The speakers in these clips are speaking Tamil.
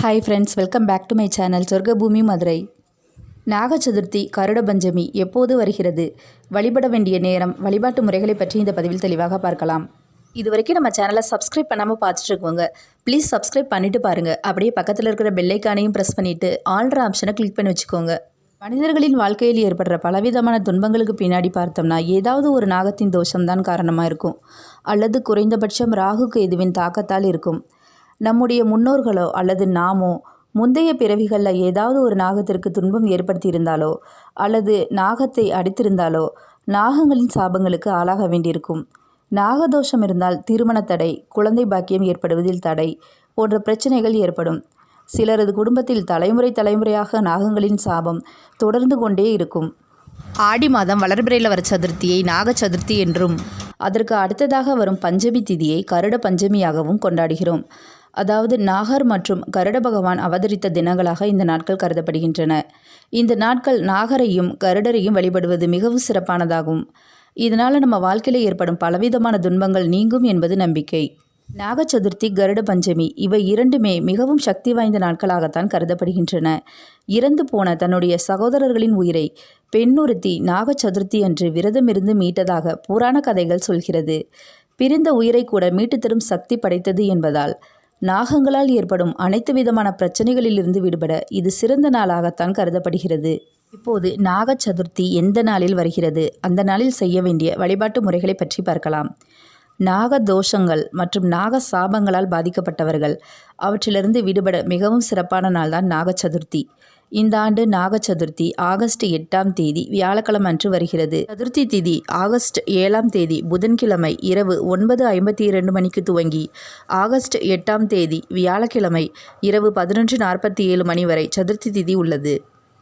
Hi friends welcome back to my channel Sorgabhoomi Madurai Naga Chaturthi Garuda Panchami எப்போது வருகிறது? வழிபட வேண்டிய நேரம் வழிபாட்டு முறைகளை பற்றி இந்த பதிவில் தெளிவாக பார்க்கலாம். இது வரைக்கும் நம்ம சேனலை சப்ஸ்கிரைப் பண்ணாமல் பார்த்துட்ருக்கோங்க ப்ளீஸ் சப்ஸ்கிரைப் பண்ணிவிட்டு பாருங்கள் அப்படியே பக்கத்தில் இருக்கிற பெல்லைக்கானையும் ப்ரெஸ் பண்ணிவிட்டு ஆல்ட்ரு ஆப்ஷனை கிளிக் பண்ணி வச்சுக்கோங்க. மனிதர்களின் வாழ்க்கையில் ஏற்படுற பலவிதமான துன்பங்களுக்கு பின்னாடி பார்த்தோம்னா ஏதாவது ஒரு நாகத்தின் தோஷம்தான் காரணமாக இருக்கும். அல்லது குறைந்தபட்சம் ராகு கேதுவின் தாக்கத்தால் இருக்கும். நம்முடைய முன்னோர்களோ அல்லது நாமோ முந்தைய பிறவிகளில் ஏதாவது ஒரு நாகத்திற்கு துன்பம் ஏற்படுத்தியிருந்தாலோ அல்லது நாகத்தை அடித்திருந்தாலோ நாகங்களின் சாபங்களுக்கு ஆளாக வேண்டியிருக்கும். நாகதோஷம் இருந்தால் திருமண தடை குழந்தை பாக்கியம் ஏற்படுவதில் தடை போன்ற பிரச்சனைகள் ஏற்படும். சிலரது குடும்பத்தில் தலைமுறை தலைமுறையாக நாகங்களின் சாபம் தொடர்ந்து கொண்டே இருக்கும். ஆடி மாதம் வளர்பிறையில் வர சதுர்த்தியை நாக சதுர்த்தி என்றும் அதற்கு அடுத்ததாக வரும் பஞ்சமி திதியை கருட பஞ்சமியாகவும் கொண்டாடுகிறோம். அதாவது நாகர் மற்றும் கருட பகவான் அவதரித்த தினங்களாக இந்த நாட்கள் கருதப்படுகின்றன. இந்த நாட்கள் நாகரையும் கருடரையும் வழிபடுவது மிகவும் சிறப்பானதாகும். இதனால் நம்ம வாழ்க்கையில் ஏற்படும் பலவிதமான துன்பங்கள் நீங்கும் என்பது நம்பிக்கை. நாக சதுர்த்தி கருட பஞ்சமி இவை இரண்டுமே மிகவும் சக்தி வாய்ந்த நாட்களாகத்தான் கருதப்படுகின்றன. இறந்து போன தன்னுடைய சகோதரர்களின் உயிரை பெண்ணுறுத்தி நாக சதுர்த்தி அன்று விரதமிருந்து மீட்டதாக புராண கதைகள் சொல்கிறது. பிரிந்த உயிரை கூட மீட்டு தரும் சக்தி படைத்தது என்பதால் நாகங்களால் ஏற்படும் அனைத்து விதமான பிரச்சனைகளிலிருந்து விடுபட இது சிறந்த நாளாகத்தான் கருதப்படுகிறது. இப்போது நாக சதுர்த்தி எந்த நாளில் வருகிறது? அந்த நாளில் செய்ய வேண்டிய வழிபாட்டு முறைகளை பற்றி பார்க்கலாம். நாக தோஷங்கள் மற்றும் நாக சாபங்களால் பாதிக்கப்பட்டவர்கள். அவற்றிலிருந்து விடுபட மிகவும் சிறப்பான நாள்தான் நாக சதுர்த்தி இந்த ஆண்டு நாக சதுர்த்தி ஆகஸ்ட் எட்டாம் தேதி வியாழக்கிழமை அன்று வருகிறது. சதுர்த்தி திதி ஆகஸ்ட் ஏழாம் தேதி புதன்கிழமை இரவு ஒன்பது ஐம்பத்தி இரண்டு மணிக்கு துவங்கி ஆகஸ்ட் எட்டாம் தேதி வியாழக்கிழமை இரவு பதினொன்று நாற்பத்தி ஏழு மணி வரை சதுர்த்தி திதி உள்ளது.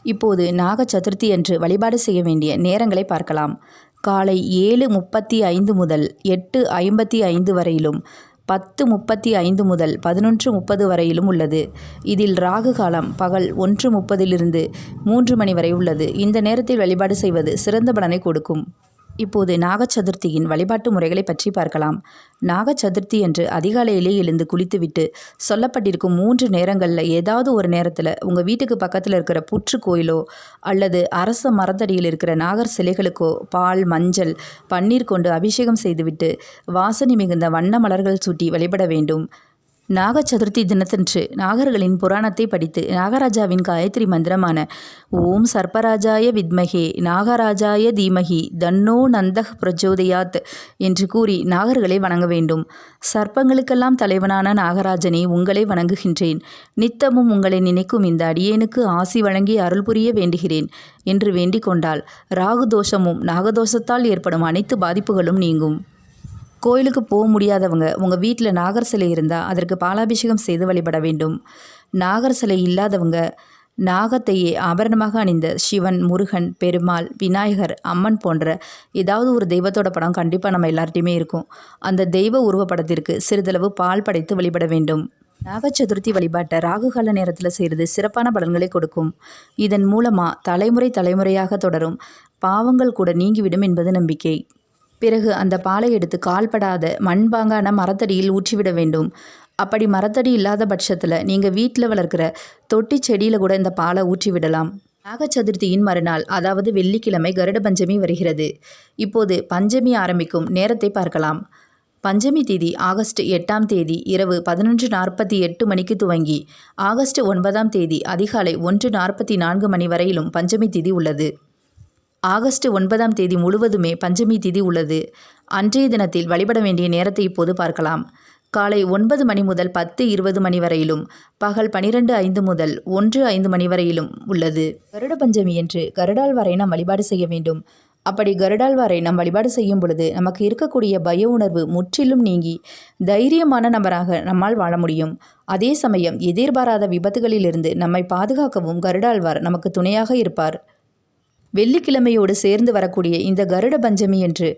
இப்போது நாக சதுர்த்தி அன்று வழிபாடு செய்ய வேண்டிய நேரங்களை பார்க்கலாம். காலை ஏழு முப்பத்தி ஐந்து முதல் எட்டு ஐம்பத்தி ஐந்து வரையிலும் பத்து முப்பத்தி ஐந்து முதல் பதினொன்று முப்பது வரையிலும் உள்ளது. இதில் ராகு காலம் பகல் ஒன்று முப்பதிலிருந்து மூன்று மணி வரை உள்ளது. இந்த நேரத்தில் வழிபாடு செய்வது சிறந்த பலனை கொடுக்கும். இப்போது நாக சதுர்த்தியின் வழிபாட்டு முறைகளை பற்றி பார்க்கலாம். நாக சதுர்த்தி என்று அதிகாலையிலே எழுந்து குளித்துவிட்டு சொல்லப்பட்டிருக்கும் மூன்று நேரங்களில் ஏதாவது ஒரு நேரத்தில் உங்கள் வீட்டுக்கு பக்கத்தில் இருக்கிற புற்று கோயிலோ அல்லது அரச மரத்தடியில் இருக்கிற நாகர் சிலைகளுக்கோ பால் மஞ்சள் பன்னீர் கொண்டு அபிஷேகம் செய்துவிட்டு வாசனை மிகுந்த வண்ண மலர்கள் சூட்டி வழிபட வேண்டும். நாக சதுர்த்தி தினத்தன்று நாகர்களின் புராணத்தை படித்து நாகராஜாவின் காயத்ரி மந்திரமான ஓம் சர்ப்பராஜாய வித்மகே நாகராஜாய தீமகி தன்னோ நந்தக் பிரஜோதயாத் என்று கூறி நாகர்களை வணங்க வேண்டும். சர்ப்பங்களுக்கெல்லாம் தலைவனான நாகராஜனை உங்களை வணங்குகின்றேன். நித்தமும் உங்களை நினைக்கும் இந்த அடியேனுக்கு ஆசி வழங்கி அருள் புரிய வேண்டுகிறேன் என்று வேண்டிக் கொண்டால் ராகு தோஷமும் நாகதோஷத்தால் ஏற்படும் அனைத்து பாதிப்புகளும் நீங்கும். கோயிலுக்கு போக முடியாதவங்க உங்கள் வீட்டில் நாகர் சிலை இருந்தால் அதற்கு பாலாபிஷேகம் செய்து வழிபட வேண்டும். நாகர் சிலை இல்லாதவங்க நாகத்தையே ஆபரணமாக அணிந்த சிவன் முருகன் பெருமாள் விநாயகர் அம்மன் போன்ற ஏதாவது ஒரு தெய்வத்தோட படம் கண்டிப்பாக நம்ம எல்லார்ட்டையுமே இருக்கும். அந்த தெய்வ உருவப்படத்திற்கு சிறிதளவு பால் படைத்து வழிபட வேண்டும். நாக சதுர்த்தி வழிபாட்டை ராகுகால நேரத்தில் செய்கிறது சிறப்பான பலன்களை கொடுக்கும். இதன் மூலமாக தலைமுறை தலைமுறையாக தொடரும். பாவங்கள் கூட நீங்கிவிடும் என்பது நம்பிக்கை. பிறகு அந்த பாலை எடுத்து கால்படாத மண்பாங்கான மரத்தடியில் ஊற்றிவிட வேண்டும். அப்படி மரத்தடி இல்லாத பட்சத்தில் நீங்கள் வீட்டில் வளர்க்குற தொட்டி செடியில் கூட இந்த பாலை ஊற்றி விடலாம் நாக சதுர்த்தியின் மறுநாள் அதாவது வெள்ளிக்கிழமை கருட பஞ்சமி வருகிறது. இப்போது பஞ்சமி ஆரம்பிக்கும் நேரத்தை பார்க்கலாம். பஞ்சமி தேதி ஆகஸ்ட் எட்டாம் தேதி இரவு பதினொன்று நாற்பத்தி எட்டு மணிக்கு துவங்கி ஆகஸ்ட் ஒன்பதாம் தேதி அதிகாலை ஒன்று நாற்பத்தி நான்கு மணி வரையிலும் பஞ்சமி திதி உள்ளது. ஆகஸ்ட் ஒன்பதாம் தேதி முழுவதுமே பஞ்சமி திதி உள்ளது. அன்றைய தினத்தில் வழிபட வேண்டிய நேரத்தை இப்போது பார்க்கலாம். காலை ஒன்பது மணி முதல் பத்து இருபது மணி வரையிலும் பகல் பனிரெண்டு ஐந்து முதல் ஒன்று ஐந்து மணி வரையிலும் உள்ளது. கருட பஞ்சமி என்று கருடாழ்வாரை நாம் வழிபாடு செய்ய வேண்டும். அப்படி கருடாழ்வாரை நாம் வழிபாடு செய்யும் பொழுது நமக்கு இருக்கக்கூடிய பய உணர்வு முற்றிலும் நீங்கி தைரியமான நபராக நம்மால் வாழ முடியும். அதே சமயம் எதிர்பாராத விபத்துகளிலிருந்து நம்மை பாதுகாக்கவும் கருடாழ்வார் நமக்கு துணையாக இருப்பார். வெள்ளிக்கிழமையோடு சேர்ந்து வரக்கூடிய இந்த கருட பஞ்சமி என்று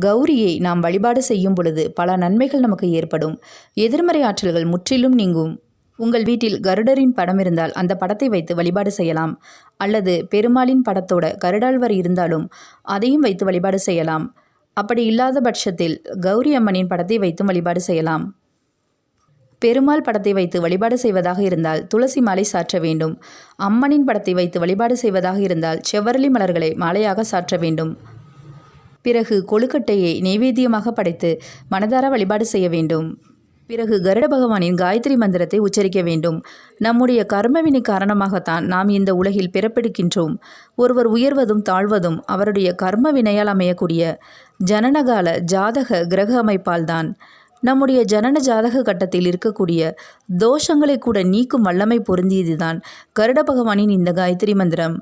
கௌரியை நாம் வழிபாடு செய்யும் பொழுது பல நன்மைகள் நமக்கு ஏற்படும். எதிர்மறை ஆற்றல்கள் முற்றிலும் நீங்கும். உங்கள் வீட்டில் கருடரின் படம் இருந்தால் அந்த படத்தை வைத்து வழிபாடு செய்யலாம். அல்லது பெருமாளின் படத்தோட கருடாழ்வர் இருந்தாலும் அதையும் வைத்து வழிபாடு செய்யலாம். அப்படி இல்லாத பட்சத்தில் கௌரி அம்மனின் படத்தை வைத்தும் வழிபாடு செய்யலாம். பெருமாள் படத்தை வைத்து வழிபாடு செய்வதாக இருந்தால் துளசி மாலை சாற்ற வேண்டும். அம்மனின் படத்தை வைத்து வழிபாடு செய்வதாக இருந்தால் செவ்வரளி மலர்களை மாலையாக சாற்ற வேண்டும். பிறகு கொழுக்கட்டையை நெய்வேத்தியமாக படைத்து மனதார வழிபாடு செய்ய வேண்டும். பிறகு கருட பகவானின் காயத்ரி மந்திரத்தை உச்சரிக்க வேண்டும். நம்முடைய கர்மவினை காரணமாகத்தான் நாம் இந்த உலகில் பிறப்பெடுக்கின்றோம் ஒருவர் உயர்வதும் தாழ்வதும் அவருடைய கர்ம வினையால் அமையக்கூடிய ஜனனகால ஜாதக கிரக அமைப்பால்தான் நம்முடைய ஜனன ஜாதக கட்டத்தில் இருக்கக்கூடிய தோஷங்களை கூட நீக்கும் வல்லமை பொருந்தியதுதான். கருட பகவானின் இந்த காயத்ரி மந்திரம்.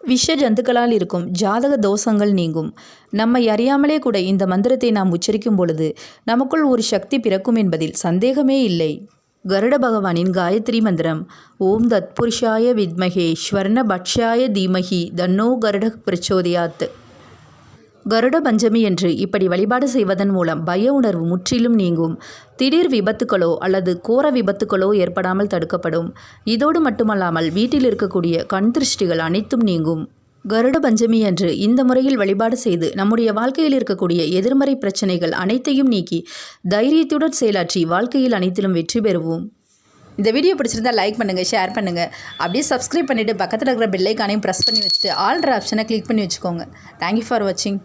விஷ ஜந்துக்களால் இருக்கும் ஜாதக தோஷங்கள் நீங்கும். நம்மை அறியாமலே கூட இந்த மந்திரத்தை நாம் உச்சரிக்கும் பொழுது நமக்குள் ஒரு சக்தி பிறக்கும் என்பதில் சந்தேகமே இல்லை. கருட பகவானின் காயத்ரி மந்திரம். ஓம் தத்புருஷாய வித்மகே ஸ்வர்ண பக்ஷாய தீமகி தன்னோ கருட பிரச்சோதயாத். கருட பஞ்சமி என்று இப்படி வழிபாடு செய்வதன் மூலம் பய உணர்வு முற்றிலும் நீங்கும். திடீர் விபத்துகளோ அல்லது கோர விபத்துகளோ ஏற்படாமல் தடுக்கப்படும். இதோடு மட்டுமல்லாமல் வீட்டில் இருக்கக்கூடிய கண் திருஷ்டிகள் அனைத்தும் நீங்கும். கருட பஞ்சமி அன்று இந்த முறையில் வழிபாடு செய்து நம்முடைய வாழ்க்கையில் இருக்கக்கூடிய எதிர்மறை பிரச்சனைகள் அனைத்தையும் நீக்கி தைரியத்துடன் செயலாற்றி வாழ்க்கையில் அனைத்திலும் வெற்றி பெறுவோம். இந்த வீடியோ பிடிச்சிருந்தா லைக் பண்ணுங்கள் ஷேர் பண்ணுங்கள் அப்படியே சப்ஸ்கிரைப் பண்ணிவிட்டு பக்கத்தில் இருக்கிற பெல்லைக்கானையும் ப்ரெஸ் பண்ணி வச்சுட்டு ஆல்ட்ரு ஆப்ஷனை கிளிக் பண்ணி வச்சுக்கோங்க. தேங்க்யூ ஃபார் வாட்சிங்